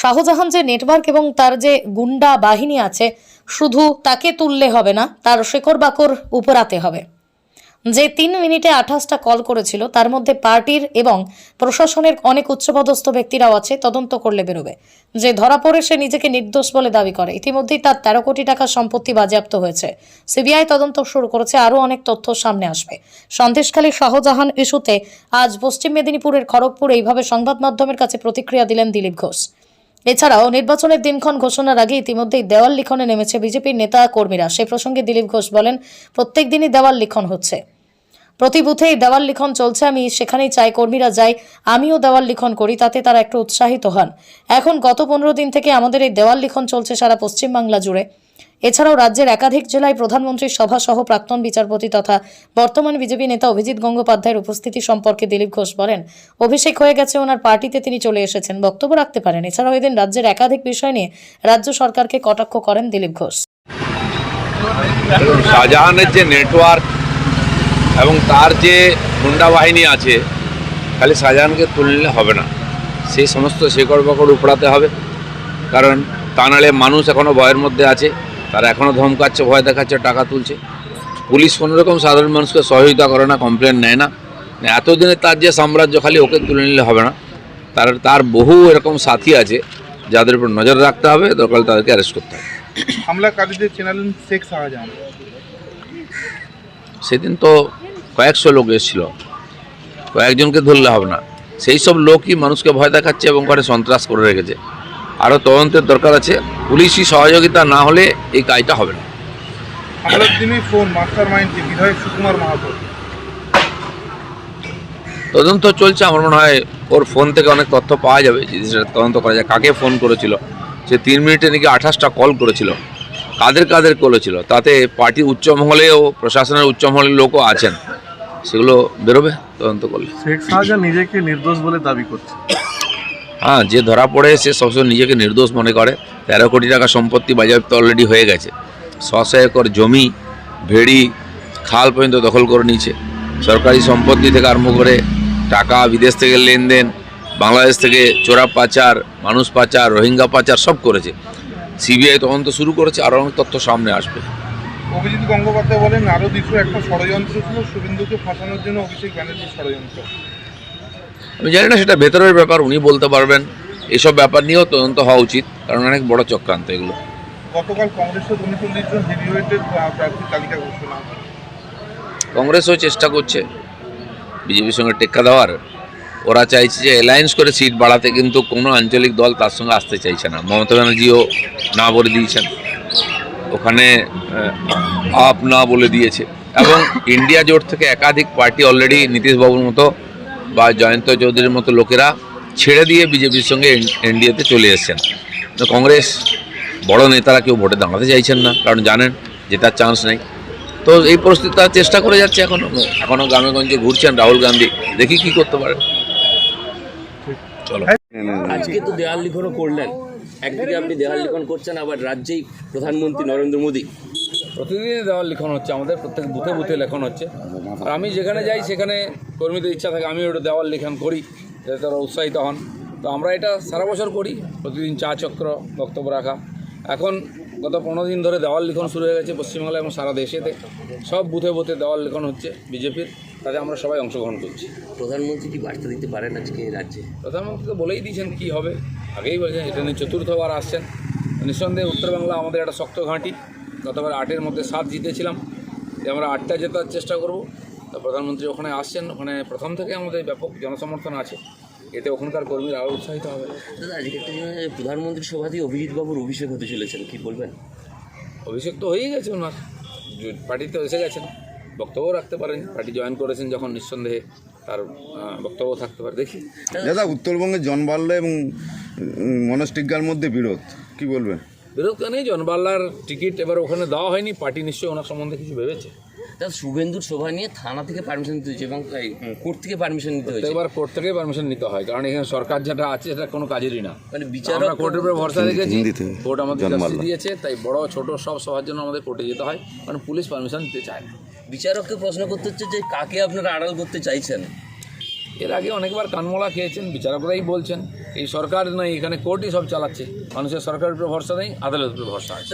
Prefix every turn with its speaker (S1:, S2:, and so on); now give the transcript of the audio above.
S1: শাহজাহান যে নেটওয়ার্ক এবং তার যে গুন্ডা বাহিনী আছে, শুধু তাকে তুললে হবে না, তার শেকড় বাকর উপরাতে হবে। যে তিন মিনিটে আঠাশটা কল করেছিল, তার মধ্যে পার্টির এবং প্রশাসনের অনেক উচ্চপদস্থ ব্যক্তিরাও আছে, তদন্ত করলে বেরোবে। যে ধরা পড়ে, সে নিজেকে নির্দোষ বলে দাবি করে। ইতিমধ্যেই তার তেরো কোটি টাকার সম্পত্তি বাজেয়াপ্ত হয়েছে। সিবিআই তদন্ত শুরু করেছে, আরও অনেক তথ্য সামনে আসবে। সন্দেশখালী শাহজাহান ইস্যুতে আজ পশ্চিম মেদিনীপুরের খড়গপুর এইভাবে সংবাদ মাধ্যমের কাছে প্রতিক্রিয়া দিলেন দিলীপ ঘোষ। এছাড়াও নির্বাচনের দিনক্ষণ ঘোষণার আগে ইতিমধ্যেই দেওয়াল লিখনে নেমেছে বিজেপির নেতা কর্মীরা। সে প্রসঙ্গে দিলীপ ঘোষ বলেন, প্রত্যেক দিনই দেওয়াল লিখন হচ্ছে। প্রতি বুথেই দেওয়াল লিখন চলছে। আমি সেখানেই চাই কর্মীরা যাই, আমিও দেওয়াল লিখন করি, তাতে তারা একটু উৎসাহিত হন। এখন গত পনেরো দিন থেকে আমাদের এই দেওয়াল লিখন চলছে সারা পশ্চিমবাংলা জুড়ে। এছাড়াও রাজ্যের একাধিক জেলায় প্রধানমন্ত্রীর সভা সহ প্রাক্তন বিচারপতি তথা বর্তমান বিজেপি নেতা অভিজিৎ গঙ্গোপাধ্যায়ের উপস্থিতি সম্পর্কে দিলীপ ঘোষ বলেন, অভিষেক হয়ে গেছে ওনার পার্টিতে, তিনি চলে এসেছেন, বক্তব্য রাখতে পারেন। এছাড়াও এদিন রাজ্যের একাধিক বিষয় নিয়ে রাজ্য সরকারকে কটাক্ষ করেন দিলীপ ঘোষ।
S2: শাহজাহানের যে নেটওয়ার্ক এবং তার যে গুন্ডা বাহিনী আছে, খালি শাহজাহানকে তুললে হবে না। সেই সমস্ত শেকড় বাকড় উপড়াতে হবে, কারণ তা নাহলে মানুষ এখনও ভয়ের মধ্যে আছে। তারা এখনও ধমকাচ্ছে ভয় দেখাচ্ছে টাকা তুলছে। পুলিশ কোনো রকম সাধারণ মানুষকে সহযোগিতা করে না কমপ্লেন নেয় না। এতদিনে তার যে সাম্রাজ্য খালি ওকে তুলে নিলে হবে না। তার তার বহু এরকম সাথী আছে যাদের উপর নজর রাখতে হবে দরকার তাদেরকে অ্যারেস্ট করতে হবে।
S3: হামলাকারীদের চেনালেন শেখ শাহজাহান।
S2: সেদিন তো কয়েকশো লোক এসেছিল। কয়েকজনকে ধরলে হবে না। সেই সব লোকই মানুষকে ভয় দেখাচ্ছে এবং ঘরে সন্ত্রাস করে রেখেছে। আরও তদন্তের দরকার আছে। পুলিশি সহযোগিতা না হলে এই কাজটা হবে না।
S3: ফোন মাস্টার মাইন্ডকে বিধায়ক সুকুমার মাহাতো।
S2: তদন্ত চলছে আমার মনে হয় ওর ফোন থেকে অনেক তথ্য পাওয়া যাবে যদি সেটা তদন্ত করা যায়। কাকে ফোন করেছিল? সে তিন মিনিটে নাকি আঠাশটা কল করেছিল। কাদের কাদের করেছিল তাতে পার্টির উচ্চমহলেও প্রশাসনের উচ্চমহলের লোকও আছেন। সেগুলো বেরোবে তদন্ত করলে।
S4: শেখ শাহজাহান নিজেকে নির্দোষ বলে দাবি করছে।
S2: হ্যাঁ যে ধরা পড়ে সে সবসময় নিজেকে নির্দোষ মনে করে। তেরো কোটি টাকা সম্পত্তি বাজেয়াপ্ত অলরেডি হয়ে গেছে। ছশো একর জমি, ভেড়ি, খাল পর্যন্ত দখল করে নিয়েছে। সরকারি সম্পত্তি থেকে আরম্ভ করে টাকা, বিদেশ থেকে লেনদেন, বাংলাদেশ থেকে চোরা পাচার, মানুষ পাচার, রোহিঙ্গা পাচার সব করেছে। সিবিআই তদন্ত শুরু করেছে, আরও অনেক তথ্য সামনে আসবে।
S3: অভিজিৎ গঙ্গোপাধ্যায় বলেন, আরও কিছু একটা ষড়যন্ত্র ছিল, শুভেন্দুকে ফাঁসানোর জন্য অভিষেক ব্যানার্জির ষড়যন্ত্র।
S2: আমি জানি না সেটা ভেতরের ব্যাপার উনি বলতে পারবেন। এসব ব্যাপার নিয়েও তদন্ত হওয়া উচিত কারণ অনেক বড় চক্রান্ত এগুলো।
S3: গতকাল কংগ্রেসের উনচল্লিশ জন হেভিওয়েটের প্রার্থীর তালিকা ঘোষণা।
S2: কংগ্রেসও চেষ্টা করছে বিজেপির সঙ্গে টেক্কা দেওয়ার। ওরা চাইছে যে অ্যালায়েন্স করে সিট বাড়াতে কিন্তু কোনো আঞ্চলিক দল তার সঙ্গে আসতে চাইছে না। মমতা ব্যানার্জিও না বলে দিয়েছেন। ওখানে আপ না বলে দিয়েছে। এবং ইন্ডিয়া জোট থেকে একাধিক পার্টি অলরেডি নীতিশবাবুর মতো বা জয়ন্ত চৌধুরীর মতো লোকেরা ছেড়ে দিয়ে বিজেপির সঙ্গে এনডিএতে চলে এসেছেন। কংগ্রেস বড় নেতারা কেউ ভোটে দাঁড়াতে চাইছেন না, কারণ জানেন জেতার চান্স নেই। তো এই পরিস্থিতি তারা চেষ্টা করে যাচ্ছে এখনও। এখনও গ্রামে গঞ্জে ঘুরছেন রাহুল গান্ধী। দেখি কি করতে পারে।
S5: আজকে তো দেওয়াল লিখনও করলেন। একদিকে আপনি দেওয়াল লিখন করছেন, আবার রাজ্যেই প্রধানমন্ত্রী নরেন্দ্র মোদী।
S6: প্রতিদিনই দেওয়াল লিখন হচ্ছে আমাদের প্রত্যেক বুথে বুথে লেখন হচ্ছে। আর আমি যেখানে যাই সেখানে কর্মীদের ইচ্ছা থাকে আমি ওটা দেওয়াল লিখন করি যাতে তারা উৎসাহিত হন। তো আমরা এটা সারা বছর করি প্রতিদিন চা চক্র বক্তব্য রাখা। এখন গত পনেরো দিন ধরে দেওয়াল লিখন শুরু হয়ে গেছে পশ্চিমবাংলা এবং সারা দেশেতে। সব বুথে বুথে দেওয়াল লিখন হচ্ছে বিজেপির তাতে আমরা সবাই অংশগ্রহণ করছি।
S5: প্রধানমন্ত্রী কি বার্তা দিতে পারেন আজকে রাজ্যে?
S6: প্রধানমন্ত্রী তো বলেই দিয়েছেন কী হবে আগেই বলেছেন এটা নিয়ে চতুর্থবার আসছেন। নিঃসন্দেহে উত্তরবাংলা আমাদের একটা শক্ত ঘাঁটি গতবার আটের মধ্যে সাত জিতেছিলাম। যে আমরা আটটা জেতার চেষ্টা করব। তো প্রধানমন্ত্রী ওখানে আসছেন। ওখানে প্রথম থেকে আমাদের ব্যাপক জনসমর্থন আছে। এতে ওখানকার কর্মীরা আরও উৎসাহিত হবে।
S5: দাদা আজকে একটা জিনিস, প্রধানমন্ত্রীর সভাতেই অভিজিৎ বাবুর অভিষেক হতে চলেছেন কি বলবেন?
S6: অভিষেক তো হয়েই গেছে ওনার। পার্টিতে এসে গেছেন। বক্তব্য রাখতে পারেন। পার্টি জয়েন করেছেন যখন নিঃসন্দেহে তার বক্তব্য থাকতে পারে। দেখি।
S7: দাদা উত্তরবঙ্গে জন বাড়লো এবং টিগ্গার মধ্যে বিরোধ কি বলবেন?
S6: বিরোধ নেই জনবাল্লার টিকিট এবার ওখানে দেওয়া হয়নি পার্টি নিশ্চয়ই ওনার সম্বন্ধে কিছু ভেবেছে?
S5: দাদা শুভেন্দুর সভা নিয়ে থানা থেকে পারমিশন নিতে হয়েছে এবং কোর্ট থেকে পারমিশন নিতে হয়েছে।
S6: এবার কোর্ট থেকে পারমিশন নিতে হয় কারণ এখানে সরকার যেটা আছে সেটা কোনো কাজেরই না।
S5: মানে
S6: আমরা
S5: বিচারক
S6: কোর্টের উপরে ভরসা রেখেছি কোর্ট আমাদের জাস্টি দিয়েছে তাই বড় ছোট সব সবার জন্য আমাদের কোর্টে যেতে হয় কারণ পুলিশ পারমিশন দিতে চায় না।
S5: বিচারককে প্রশ্ন করতে হচ্ছে যে কাকে আপনারা আড়াল করতে চাইছেন?
S6: এর আগে অনেকবার কানমোলা খেয়েছেন বিচারকরাই বলছেন
S2: এই সরকার নয়, এখানে কোর্টই সব চালাচ্ছে। মানুষের সরকারের উপরে ভরসা নেই, আদালতের উপরে ভরসা আছে।